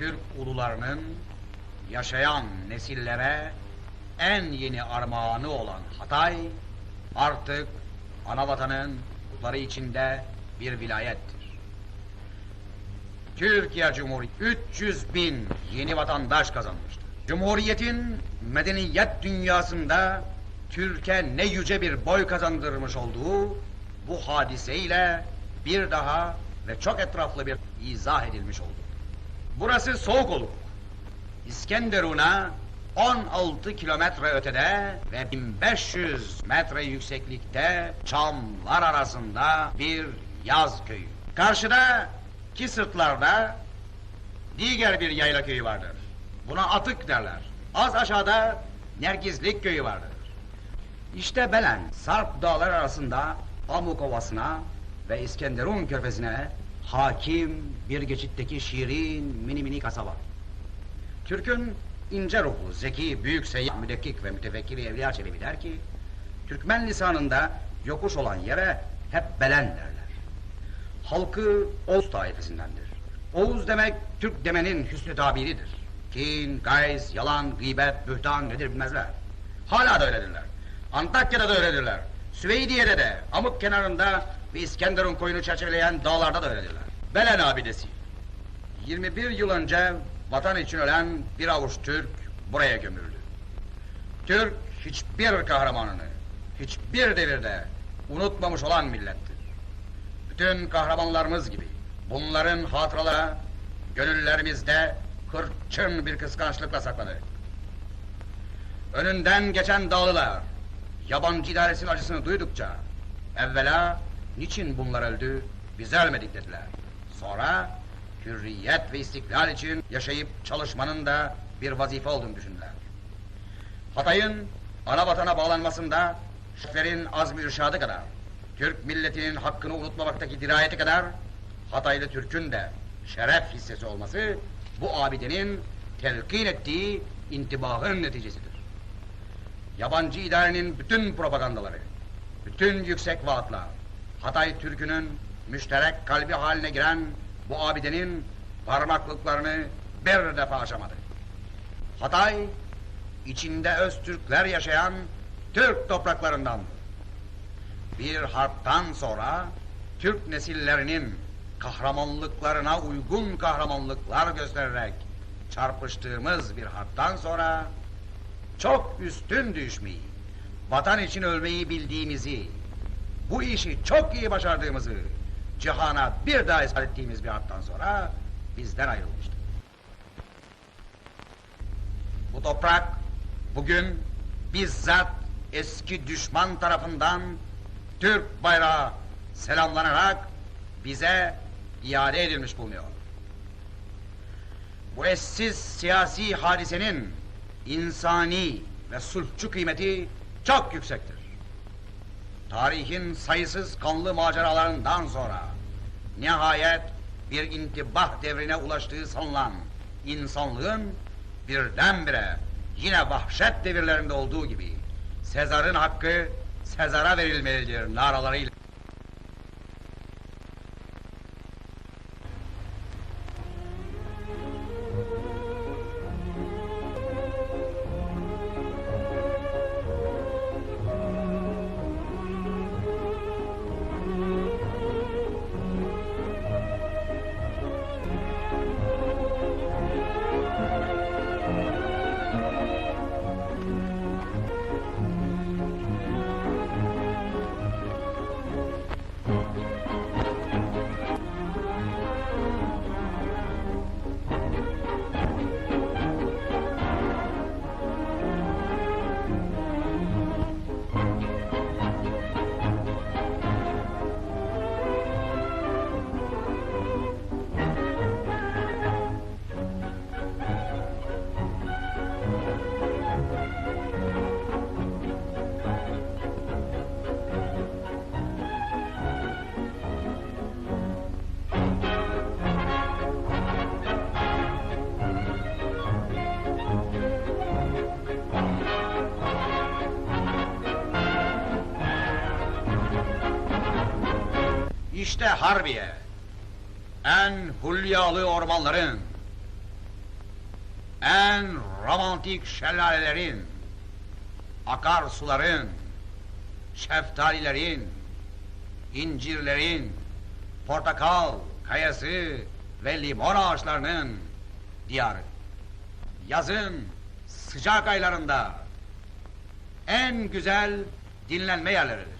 dağlarının yaşayan nesillere en yeni armağanı olan Hatay artık anavatanın kutları içinde bir vilayettir. Türkiye Cumhuriyeti 300 bin yeni vatandaş kazanmıştır. Cumhuriyetin medeniyet dünyasında Türkiye ne yüce bir boy kazandırmış olduğu bu hadiseyle bir daha ve çok etraflı bir izah edilmiş oldu. Burası soğuk oluk. İskenderun'a 16 kilometre ötede ve 1500 metre yükseklikte çamlar arasında bir yaz köyü. Karşıda ki sırtlarda diğer bir yayla köyü vardır. Buna atık derler. Az aşağıda Nergizlik köyü vardır. İşte Belen, Sarp dağlar arasında Pamuk Ovası'na ve İskenderun körfezine hakim bir geçitteki şirin mini mini kasaba. Türk'ün ince ruhlu, zeki, büyük seyyah, müdekkik ve mütefekkir Evliya Çelebi der ki, Türkmen lisanında yokuş olan yere hep Belen derler. Halkı Oğuz taifesindendir. Oğuz demek Türk demenin hüsnü tabiridir. Kin, gayz, yalan, gıybet, bühtan nedir bilmezler. Hala da öyledirler. Antakya'da da öyledirler. Süveydiye'de de, Amuk kenarında ve İskenderun koyunu çerçeveleyen dağlarda da öyledirler. Belen abidesi. 21 yıl önce vatan için ölen bir avuç Türk buraya gömüldü. Türk hiçbir kahramanını, hiçbir devirde unutmamış olan millettir. Bütün kahramanlarımız gibi bunların hatıraları gönüllerimizde hırçın bir kıskançlıkla saklanır. Önünden geçen dağlılar yabancı idaresinin acısını duydukça evvela niçin bunlar öldü biz ölmedik dediler. Sonra hürriyet ve istiklal için yaşayıp çalışmanın da bir vazife olduğunu düşündüler. Hatay'ın ana vatana bağlanmasında şeflerin azmi irşadı kadar, Türk milletinin hakkını unutmamaktaki dirayeti kadar, Hataylı Türk'ün de şeref hissesi olması, bu abidenin telkin ettiği intibahın neticesidir. Yabancı idarenin bütün propagandaları, bütün yüksek vaatlar, Hatay Türk'ünün müşterek kalbi haline giren bu abidenin parmaklıklarını bir defa aşamadı. Hatay, içinde Öztürkler yaşayan Türk topraklarından. Bir harptan sonra Türk nesillerinin kahramanlıklarına uygun kahramanlıklar göstererek çarpıştığımız bir harptan sonra çok üstün düşmeyi, vatan için ölmeyi bildiğimizi, bu işi çok iyi başardığımızı cihana bir daha ispat ettiğimiz bir harptan sonra bizden ayrılmıştı. Bu toprak bugün bizzat eski düşman tarafından Türk bayrağı selamlanarak bize iade edilmiş bulunuyor. Bu eşsiz siyasi hadisenin insani ve sulhçu kıymeti çok yüksektir. Tarihin sayısız kanlı maceralarından sonra nihayet bir intibah devrine ulaştığı sanılan insanlığın birdenbire yine vahşet devirlerinde olduğu gibi Sezar'ın hakkı Sezar'a verilmelidir naralarıyla. İşte Harbiye. En hulyalı ormanların, en romantik şelalelerin, akarsuların, şeftalilerin, incirlerin, portakal, kayası ve limon ağaçlarının diyarı. Yazın sıcak aylarında en güzel dinlenme yerleridir.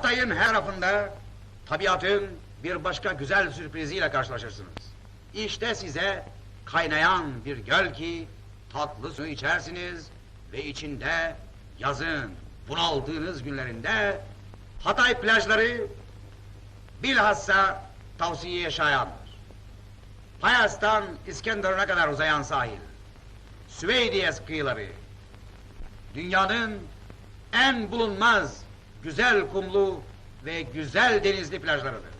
Hatay'ın her tarafında tabiatın bir başka güzel sürpriziyle karşılaşırsınız. İşte size kaynayan bir göl ki tatlı su içersiniz ve içinde yazın bunaldığınız günlerinde Hatay plajları bilhassa tavsiyeye şayandır. Hayas'tan İskenderun'a kadar uzayan sahil, Süveydiye kıyıları, dünyanın en bulunmaz güzel kumlu ve güzel denizli plajlarıdır.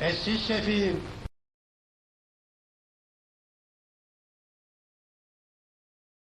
E siz şefim,